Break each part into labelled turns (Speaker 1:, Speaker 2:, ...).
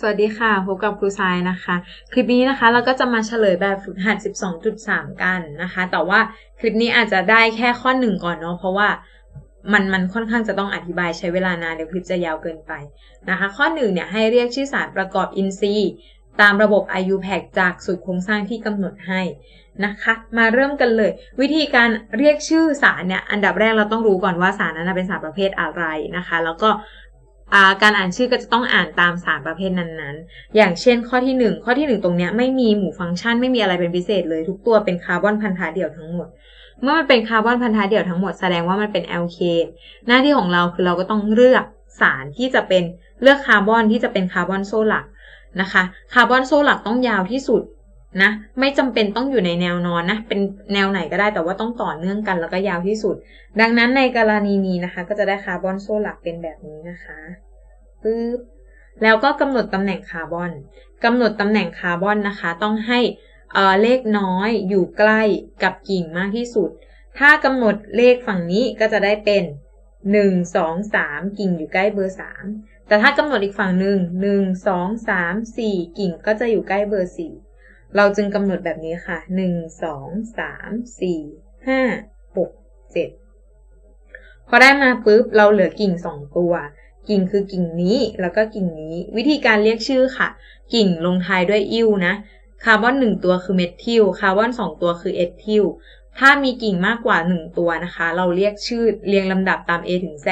Speaker 1: สวัสดีค่ะ พบกับครูทรายนะคะ คลิปนี้นะคะเราก็จะมาเฉลยแบบฝึกหัด 12.3 กันนะคะ แต่ว่าคลิปนี้อาจจะได้แค่ข้อหนึ่งก่อนเนาะ เพราะว่ามันมันค่อนข้างจะต้องอธิบายใช้เวลานานเดี๋ยวคลิปจะยาวเกินไปนะคะ ข้อหนึ่งเนี่ยให้เรียกชื่อสารประกอบอินทรีย์ตามระบบ IUPAC จากสูตรโครงสร้างที่กำหนดให้นะคะ มาเริ่มกันเลย วิธีการเรียกชื่อสารเนี่ยอันดับแรกเราต้องรู้ก่อนว่าสารนั้นเป็นสารประเภทอะไรนะคะ แล้วก็ การอ่านชื่อก็จะต้องอ่านตามสารประเภทนั้นๆ อย่างเช่นข้อที่ 1 ข้อที่ 1 ตรงนี้ไม่มีหมู่ฟังก์ชันไม่มีอะไรเป็นพิเศษเลยทุกตัวเป็นคาร์บอนพันธะเดี่ยวทั้งหมด เมื่อมันเป็นคาร์บอนพันธะเดี่ยวทั้งหมดแสดงว่ามันเป็นแอลเคหน้าที่ของเราคือเราก็ต้องเลือกสารที่จะเป็นเลือกคาร์บอนที่จะเป็นคาร์บอนโซ่หลักนะคะคาร์บอนโซ่หลักต้องยาวที่สุดนะไม่จำเป็นต้องอยู่ในแนวนอนนะเป็นแนวไหนก็ได้แต่ว่าต้องต่อเนื่องกันแล้วก็ยาวที่สุด ดังนั้นในกรณีนี้นะคะ ก็จะได้คาร์บอนโซ่หลักเป็นแบบนี้นะคะ ปึ๊บแล้วก็กำหนดตำแหน่งคาร์บอนกำหนดตำแหน่งคาร์บอนนะคะ ต้องให้เลขน้อยอยู่ใกล้กับกิ่งมากที่สุด ถ้ากำหนดเลขฝั่งนี้ก็จะได้เป็น 1 2 3 กิ่งอยู่ใกล้เบอร์ 3 แต่ถ้ากำหนดอีกฝั่งหนึ่ง1 2 3 4 กิ่งก็จะอยู่ใกล้เบอร์ 4 เราจึงกำหนดแบบนี้ค่ะ 1 2 3 4 5 6 7 พอได้มาปุ๊บเราเหลือกิ่ง 2 ตัว กิ่งคือกิ่งนี้แล้วก็กิ่งนี้ วิธีการเรียกชื่อค่ะ กิ่งลงท้ายด้วยอิวนะคาร์บอนหนึ่งตัวคือเมทิลคาร์บอนสองตัวคือเอทิลถ้ามีกิ่งมากกว่า 1 ตัวนะคะ เราเรียกชื่อเรียงลำดับตาม A ถึง Z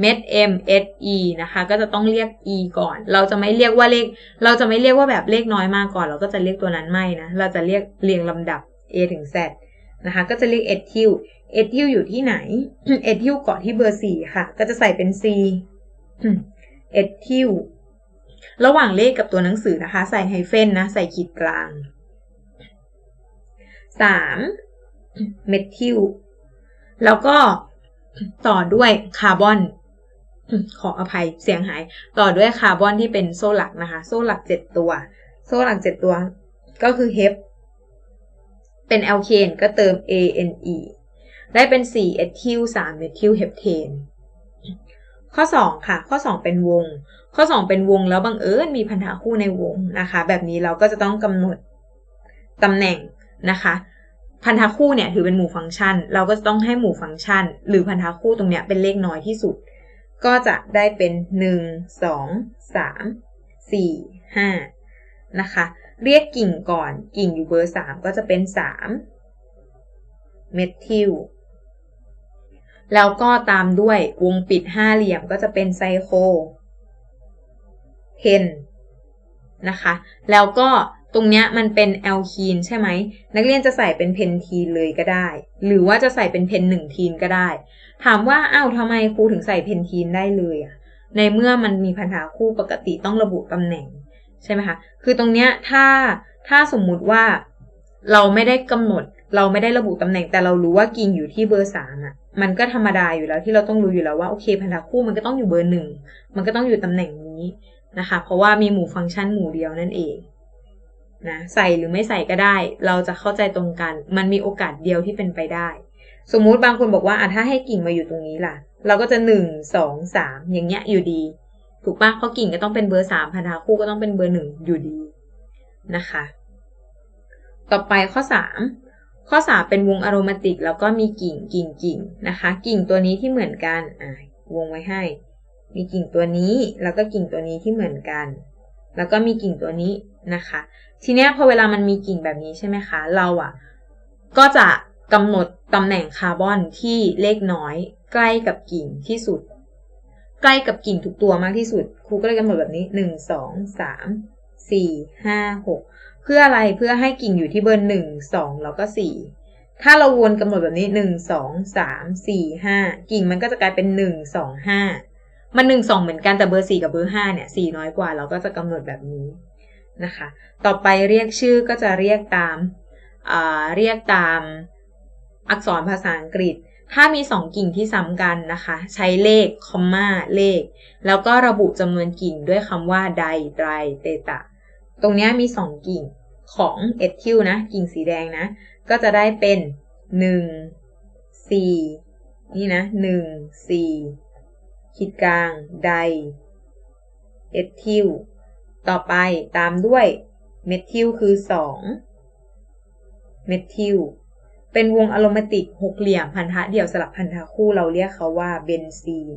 Speaker 1: เม็ด M S E นะคะ ก็จะต้องเรียก E ก่อน เราจะไม่เรียกว่าเลข เราจะไม่เรียกว่าแบบเลขน้อยมากก่อน เราก็จะเรียกตัวนั้นไม่นะ เราจะเรียกเรียงลำดับ A ถึง Z นะคะ ก็จะเรียกเอทิลเอทิลอยู่ที่ไหนเอทิลเกาะที่เบอร์4ค่ะ ก็จะใส่เป็น C เอทิลระหว่างเลขกับตัวหนังสือนะคะ ใส่ไฮเฟนนะ ใส่ขีดกลาง 3. เมทิลแล้วก็ต่อด้วยคาร์บอน ขออภัยเสียงหาย ต่อด้วยคาร์บอนที่เป็นโซ่หลักนะคะ โซ่หลัก7ตัว โซ่หลัก7ตัว ก็คือเฮปเป็นแอลเคนก็เติม ANE ได้เป็น4เอทิล3เมทิลเฮปเทน ข้อ 2 ค่ะ ข้อ 2 เป็นวง ข้อ 2 เป็นวงแล้วบังเอิญมีพันธะคู่ในวงนะคะ แบบนี้เราก็จะต้องกำหนดตำแหน่งนะคะพันธะคู่เนี่ยถือเป็นหมู่ฟังก์ชัน เราก็จะต้องให้หมู่ฟังก์ชัน หรือพันธะคู่ตรงเนี้ยเป็นเลขน้อยที่สุด ก็จะได้เป็น 1 2 3 4 5นะคะ เรียกกิ่งก่อนกิ่งอยู่เบอร์ 3 ก็จะเป็น 3 เมทิล แล้วก็ตามด้วยวงปิดห้าเหลี่ยมก็จะเป็นไซโคเพนนะคะ แล้วก็ตรงเนี้ยมันเป็นแอลคีนใช่ไหม นักเรียนจะใส่เป็นเพนทีนเลยก็ได้ หรือว่าจะใส่เป็นเพนหนึ่งทีนก็ได้ ถามว่าอ้าวทำไมครูถึงใส่เพนทีนได้เลยอะในเมื่อมันมีพันธะคู่ปกติต้องระบุตำแหน่งใช่ไหมคะ คือตรงเนี้ยถ้าถ้าสมมุติว่าเราไม่ได้กำหนด เราไม่ได้ระบุตำแหน่งแต่เรารู้ว่ากิ่งอยู่ที่เบอร์สามอะ มันก็ธรรมดาอยู่แล้วที่เราต้องรู้อยู่แล้วว่าโอเคพันธะคู่มันก็ต้องอยู่เบอร์หนึ่งมันก็ต้องอยู่ตำแหน่งนี้นะคะ เพราะว่ามีหมู่ฟังก์ชันหมู่เดียวนั่นเองนะใส่หรือไม่ใส่ก็ได้ เราจะเข้าใจตรงกัน มันมีโอกาสเดียวที่เป็นไปได้ สมมุติบางคนบอกว่าอะถ้าให้กิ่งมาอยู่ตรงนี้ล่ะ เราก็จะหนึ่งสองสามอย่างเงี้ยอยู่ดี ถูกปะเพราะกิ่งก็ต้องเป็นเบอร์สามพันธะคู่ก็ต้องเป็นเบอร์หนึ่งอยู่ดีนะคะ ต่อไปข้อสาม ข้อ 3 เป็นวงอโรมาติก แล้วก็มีกิ่งกิ่งกิ่งนะคะ กิ่งตัวนี้ที่เหมือนกันอ่าวงไว้ให้ มีกิ่งตัวนี้แล้วก็กิ่งตัวนี้ที่เหมือนกัน แล้วก็มีกิ่งตัวนี้นะคะ ทีเนี้ยพอเวลามันมีกิ่งแบบนี้ใช่ไหมคะ เราอะก็จะกำหนดตำแหน่งคาร์บอนที่เลขน้อย ใกล้กับกิ่งที่สุด ใกล้กับกิ่งทุกตัวมากที่สุดครูก็เลยกำหนดแบบนี้หนึ่งสองสามสี่ห้าหก เพื่ออะไรเพื่อให้กิ่งอยู่ที่เบอร์หนึ่งสองแล้วก็สี่ถ้าเราวนกำหนดแบบนี้หนึ่งสองสามสี่ห้ากิ่งมันก็จะกลายเป็นหนึ่งสองห้ามันหนึ่งสองเหมือนกันแต่เบอร์สี่กับเบอร์ห้าเนี่ยสี่น้อยกว่าเราก็จะกำหนดแบบนี้นะคะ ต่อไปเรียกชื่อก็จะเรียกตามเรียกตามอักษรภาษาอังกฤษ ถ้ามีสองกิ่งที่ซ้ำกันนะคะ ใช้เลขคอมมาเลข แล้วก็ระบุจำนวนกิ่งด้วยคำว่าไดไตรเตตะ ตรงนี้มีสองกิ่งของเอทิลนะ กิ่งสีแดงนะ ก็จะได้เป็นหนึ่งสี่นี่นะหนึ่งสี่ขีดกลางไดเอทิลต่อไปตามด้วยเมทิลคือ 2 เมทิลเป็นวงอะโรมาติกหกเหลี่ยมพันธะเดี่ยวสลับพันธะคู่เราเรียกเขาว่าเบนซีน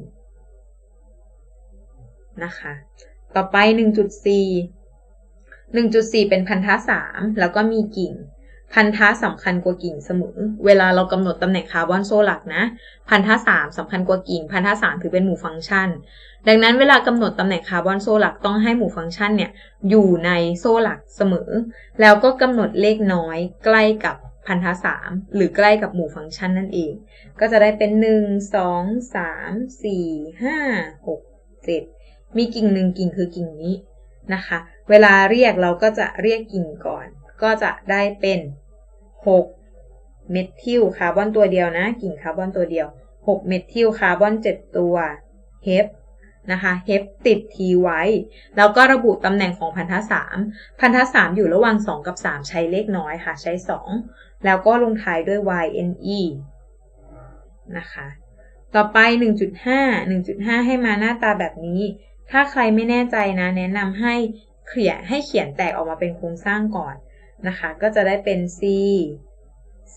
Speaker 1: นะคะ ต่อไป 1.4 1.4 เป็นพันธะ3แล้วก็มีกิ่ง พันธะสำคัญกว่ากิ่งเสมอ เวลาเรากำหนดตำแหน่งคาร์บอนโซ่หลักนะ พันธะ3สำคัญกว่ากิ่ง พันธะ3ถือเป็นหมู่ฟังก์ชัน ดังนั้นเวลากำหนดตำแหน่งคาร์บอนโซ่หลักต้องให้หมู่ฟังก์ชันเนี่ยอยู่ในโซ่หลักเสมอ แล้วก็กำหนดเลขน้อยใกล้กับพันธะ3หรือใกล้กับหมู่ฟังก์ชันนั่นเอง ก็จะได้เป็น 1 2 3 4 5 6 7 มีกิ่งหนึ่งกิ่งคือกิ่งนี้ นะคะ เวลาเรียกเราก็จะเรียกกิ่งก่อน ก็จะได้เป็น 6 เมทิลคาร์บอนตัวเดียวนะ กิ่งคาร์บอนตัวเดียว 6 เมทิลคาร์บอน 7 ตัวเฮฟนะคะเฮฟติดทีไว้ แล้วก็ระบุตำแหน่งของพันธะ3พันธะ3อยู่ระหว่าง 2 กับ 3 ใช้เลขน้อยค่ะ ใช้ 2 แล้วก็ลงท้ายด้วย yne นะคะ ต่อไป 1.5 1.5 ให้มาหน้าตาแบบนี้ ถ้าใครไม่แน่ใจนะ แนะนำให้เขียนให้เขียนแตกออกมาเป็นโครงสร้างก่อนนะคะ ก็จะได้เป็น C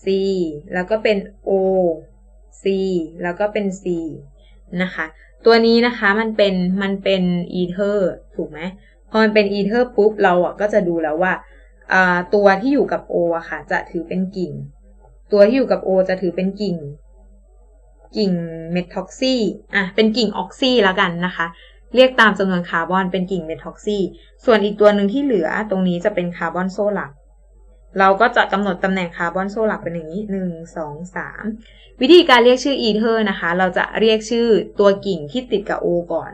Speaker 1: C แล้วก็เป็น O C แล้วก็เป็น C นะคะ ตัวนี้นะคะมันเป็นมันเป็นอีเทอร์ถูกไหมพอมันเป็นอีเทอร์ปุ๊บเราอะก็จะดูแล้วว่าตัวที่อยู่กับ O อะค่ะ จะถือเป็นกิ่ง ตัวที่อยู่กับ O จะถือเป็นกิ่ง กิ่งเมทอกซี่อะเป็นกิ่งออกซี่แล้วกันนะคะ เรียกตามจำนวนคาร์บอนเป็นกิ่งเมทอกซี่ส่วนอีกตัวหนึ่งที่เหลือตรงนี้จะเป็นคาร์บอนโซ่หลัก เราก็จะกำหนดตำแหน่งคาร์บอนโซ่หลักเป็นอย่างนี้หนึ่งสองสามวิธีการเรียกชื่ออีเทอร์นะคะ เราจะเรียกชื่อตัวกิ่งที่ติดกับ O ก่อน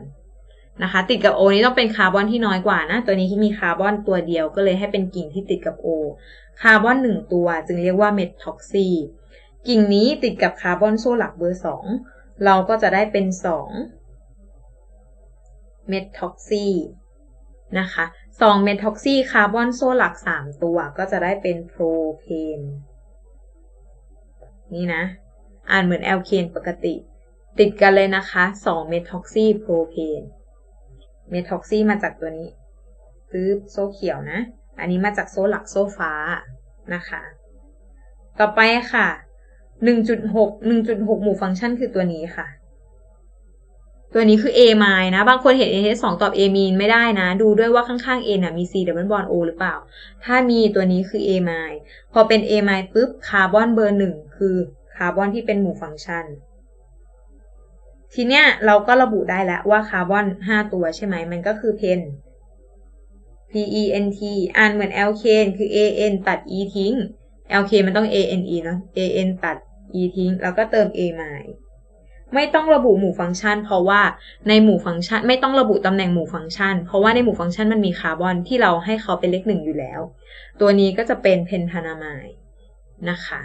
Speaker 1: นะคะ ติดกับ O นี้ต้องเป็นคาร์บอนที่น้อยกว่านะ ตัวนี้ที่มีคาร์บอนตัวเดียวก็เลยให้เป็นกิ่งที่ติดกับ O คาร์บอนหนึ่งตัวจึงเรียกว่าเมทท็อกซีกิ่งนี้ติดกับคาร์บอนโซ่หลักเบอร์สองเราก็จะได้เป็นสอง เมทท็อกซีนะคะสองเมทท็อกซีคาร์บอนโซ่หลักสามตัวก็จะได้เป็นโพรเพนนี่นะ อ่านเหมือนแอลเคนปกติ ติดกันเลยนะคะ2เมทอกซีโพรเพนเมทอกซีมาจากตัวนี้ปึ๊บโซ่เขียวนะ อันนี้มาจากโซ่หลักโซ่ฟ้านะคะ ต่อไปค่ะ 1.6 1.6 หมู่ฟังก์ชันคือตัวนี้ค่ะ ตัวนี้คือ a m i นะ บางคนเห็น a h 2 ตอบ a mean ไม่ได้นะ ดูด้วยว่าข้างๆ a น่ะมี c double bond o หรือเปล่า ถ้ามีตัวนี้คือ a m i พอเป็น a m i ปุ๊บคาร์บอนเบอร์หนึ่งคือคาร์บอนที่เป็นหมู่ฟังก์ชัน ทีเนี้ยเราก็ระบุได้แล้วว่าคาร์บอน 5 ตัวใช่ไหม มันก็คือเพน P E N T อ่านเหมือน L K คือ A N ตัด E ทิ้ง L K มันต้อง A N E เนาะ A N ตัด E ทิ้ง แล้วก็เติม A ม่ ไม่ต้องระบุหมู่ฟังก์ชัน เพราะว่าในหมู่ฟังก์ชัน ไม่ต้องระบุตำแหน่งหมู่ฟังก์ชัน เพราะว่าในหมู่ฟังก์ชันมันมีคาร์บอนที่เราให้เขาเป็นเลขหนึ่งอยู่แล้ว ตัวนี้ก็จะเป็นเพนทานามายนะคะ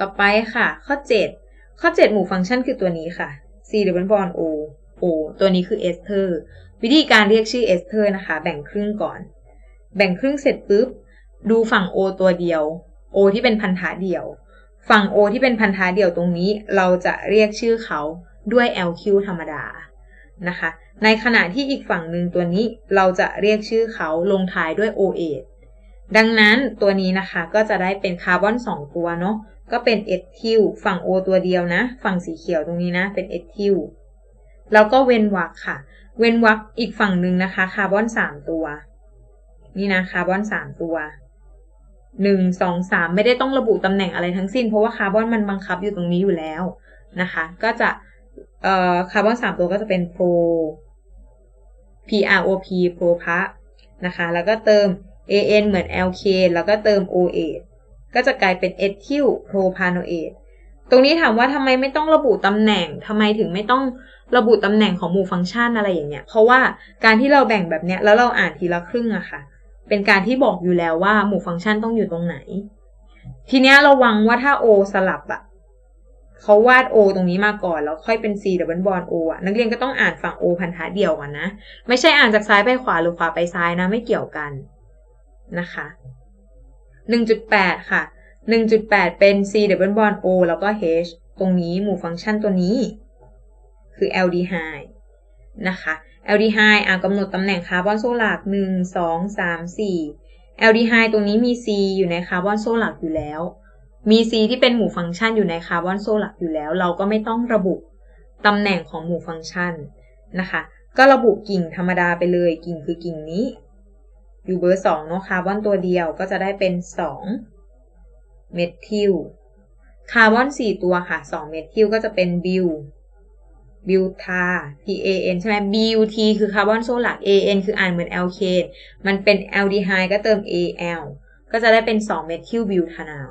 Speaker 1: ต่อไปค่ะ ข้อ 7 ข้อ 7 หมู่ฟังก์ชันคือตัวนี้ค่ะ c double bond o o ตัวนี้คือเอสเทอร์วิธีการเรียกชื่อเอสเทอร์นะคะ แบ่งครึ่งก่อน แบ่งครึ่งเสร็จปุ๊บ ดูฝั่ง o ตัวเดียว o ที่เป็นพันธะเดียว ฝั่ง o ที่เป็นพันธะเดียวตรงนี้ เราจะเรียกชื่อเขาด้วย lq ธรรมดานะคะ ในขณะที่อีกฝั่งหนึ่งตัวนี้เราจะเรียกชื่อเขาลงท้ายด้วย o8 ดังนั้นตัวนี้นะคะก็จะได้เป็นคาร์บอน2ตัวเนาะก็เป็นเอทิลฝั่ง O ตัวเดียวนะ ฝั่งสีเขียวตรงนี้นะ เป็นเอทิลแล้วก็เว้นวรรคค่ะ เว้นวรรคอีกฝั่งหนึ่งนะคะ คาร์บอนสามตัว นี่นะคาร์บอนสามตัว หนึ่งสองสามไม่ได้ต้องระบุตำแหน่งอะไรทั้งสิ้น เพราะว่าคาร์บอนมันบังคับอยู่ตรงนี้อยู่แล้วนะคะ ก็จะเอ่อคาร์บอนสามตัวก็จะเป็นโปร PROP โปรพะนะคะ แล้วก็เติม AN เหมือน LK แล้วก็เติม OA ก็จะกลายเป็นเอทิลโพรพาโนเอทตรงนี้ถามว่าทำไมไม่ต้องระบุตำแหน่งทำไมถึงไม่ต้องระบุตำแหน่งของหมู่ฟังก์ชันอะไรอย่างเงี้ย เพราะว่าการที่เราแบ่งแบบเนี้ยแล้วเราอ่านทีละครึ่งอะค่ะ เป็นการที่บอกอยู่แล้วว่าหมู่ฟังก์ชันต้องอยู่ตรงไหน ทีเนี้ยระวังว่าถ้า O สลับอะเขาวาด O ตรงนี้มาก่อน แล้วค่อยเป็น C ดับเบิลบอล O อะนักเรียนก็ต้องอ่านฝั่ง O พันธะเดียวก่อนนะ ไม่ใช่อ่านจากซ้ายไปขวาหรือขวาไปซ้ายนะ ไม่เกี่ยวกันนะคะ 1.8 ค่ะ 1.8 เป็น C double bond O แล้วก็ H ตรงนี้หมู่ฟังก์ชันตัวนี้ คือ LDH นะคะแอลดีไฮด์อ่ากำหนดตำแหน่งคาร์บอนโซ่หลัก1 2 3 4แอลดีไฮด์ตรงนี้มี C อยู่ในคาร์บอนโซ่หลักอยู่แล้ว มี C ที่เป็นหมู่ฟังก์ชันอยู่ในคาร์บอนโซ่หลักอยู่แล้ว เราก็ไม่ต้องระบุตำแหน่งของหมู่ฟังก์ชันนะคะ ก็ระบุกิ่งธรรมดาไปเลย กิ่งคือกิ่งนี้ อยู่เบอร์2เนาะคาร์บอนตัวเดียวก็จะได้เป็น2เมทิล คาร์บอน4ตัวค่ะ2เมทิลก็จะเป็นบิว บิวทา T A N ใช่ไหม B U T คือคาร์บอนโซ่หลัก A N คืออ่านเหมือน L K มันเป็นแอลดีไฮด์ก็เติม A L ก็จะได้เป็น2เมทิลบิวทานอล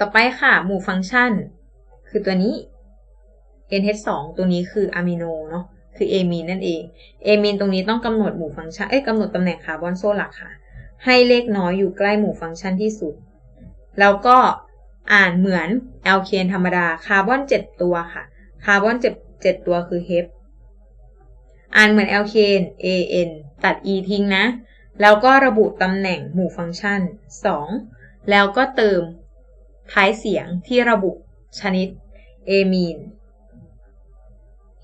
Speaker 1: ต่อไปค่ะ หมู่ฟังก์ชัน คือตัวนี้ NH2 ตัวนี้คืออะมิโนเนาะคือเอมีนนั่นเองเอมีนตรงนี้ต้องกำหนดหมู่ฟังก์ชัน เอ้ยกำหนดตำแหน่งคาร์บอนโซ่หลักค่ะ ให้เลขน้อยอยู่ใกล้หมู่ฟังก์ชันที่สุด แล้วก็ อ่านเหมือนแอลเคนธรรมดาคาร์บอน7ตัวค่ะคาร์บอน7 7ตัวคือเฮฟอ่านเหมือนแอลเคน AN ตัด E ทิ้งนะ แล้วก็ระบุตำแหน่งหมู่ฟังก์ชัน 2 แล้วก็เติมท้ายเสียงที่ระบุชนิดเอมีน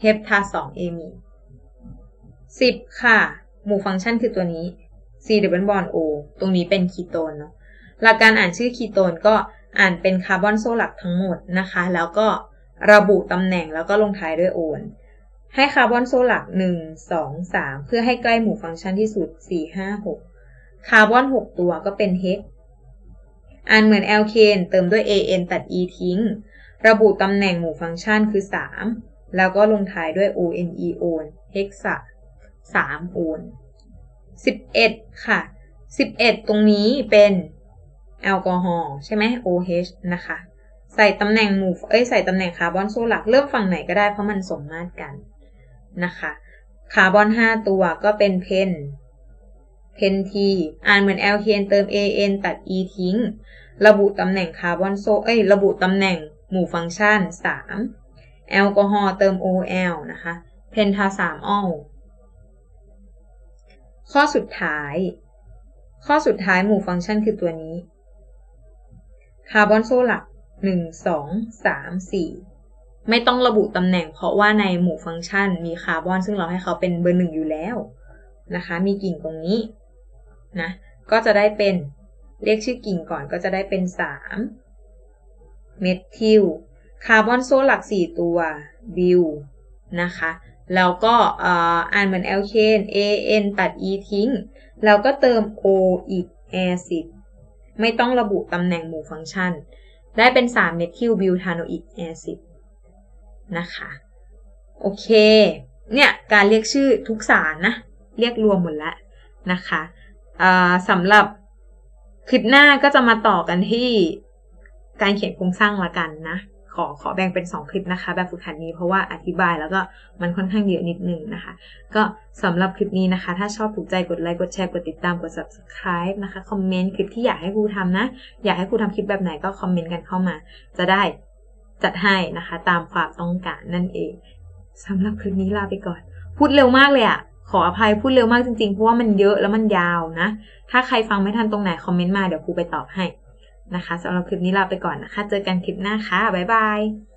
Speaker 1: เฮปทาสองเอมีสิบค่ะ หมู่ฟังก์ชันคือตัวนี้ C double bond O ตรงนี้เป็นคีโตนเนาะหลักการอ่านชื่อคีโตนก็ อ่านเป็นคาร์บอนโซ่หลักทั้งหมดนะคะ แล้วก็ระบุตำแหน่งแล้วก็ลงท้ายด้วยโอนให้คาร์บอนโซ่หลัก 1 2 3 เพื่อให้ใกล้หมู่ฟังก์ชันที่สุด 4 5 6 คาร์บอน 6 ตัวก็เป็นเฮกอ่านเหมือนแอลเคนเติมด้วย an ตัด e ทิ้ง ระบุตำแหน่งหมู่ฟังก์ชันคือ 3 แล้วก็ลงท้ายด้วย one on เฮกซะ3 on 11 ค่ะ 11 ตรงนี้เป็น แอลกอฮอล์ใช่ไหม OH นะคะ ใส่ตำแหน่งหมู่เอ้ยใส่ตำแหน่งคาร์บอนโซ่หลักเลือกฝั่งไหนก็ได้เพราะมันสมมาตรกันนะคะคาร์บอน 5 ตัวก็เป็นเพนเพนทีอ่านเหมือนแอลเคนเติม an ตัด e ทิ้ง ระบุตำแหน่งคาร์บอนโซเอ้ยระบุตำแหน่งหมู่ฟังก์ชัน 3 แอลกอฮอล์เติม ol นะคะเพนทา3ออลข้อสุดท้าย ข้อสุดท้ายหมู่ฟังก์ชันคือตัวนี้ คาร์บอนโซ่หลัก1 2 3 4ไม่ต้องระบุตำแหน่งเพราะว่าในหมู่ฟังก์ชันมีคาร์บอนซึ่งเราให้เขาเป็นเบอร์หนึ่งอยู่แล้วนะคะ มีกิ่งตรงนี้นะ ก็จะได้เป็นเรียกชื่อกิ่งก่อนก็จะได้เป็น3เมทิลคาร์บอนโซ่หลัก4ตัวบิวนะคะแล้วก็อ่านเหมือนแอลเคน an ตัด e ทิ้ง แล้วก็เติม o อีก acid ไม่ต้องระบุตำแหน่งหมู่ฟังก์ชัน ได้เป็น 3-methylbutanoic acid นะคะ โอเค เนี่ย การเรียกชื่อทุกสารนะ เรียกรวมหมดแล้วนะคะสำหรับคลิปหน้าก็จะมาต่อกันที่การเขียนโครงสร้างละกันนะ ขอขอแบ่งเป็น 2 คลิปนะคะ แบบฝึกหัดนี้เพราะว่าอธิบายแล้วก็มันค่อนข้างเยอะนิดนึงนะคะ ก็สำหรับคลิปนี้นะคะ ถ้าชอบถูกใจกดไลค์กดแชร์กดติดตามกด subscribe นะคะคอมเมนต์คลิปที่อยากให้ครูทำนะ อยากให้ครูทำคลิปแบบไหนก็คอมเมนต์กันเข้ามา จะได้จัดให้นะคะตามความต้องการนั่นเองสำหรับคลิปนี้ลาไปก่อน พูดเร็วมากเลยอะขออภัยพูดเร็วมากจริงๆ เพราะว่ามันเยอะแล้วมันยาวนะ ถ้าใครฟังไม่ทันตรงไหนคอมเมนต์มาเดี๋ยวครูไปตอบให้ นะคะสำหรับคลิปนี้ลาไปก่อนนะคะ เจอกันคลิปหน้าค่ะบ๊ายบาย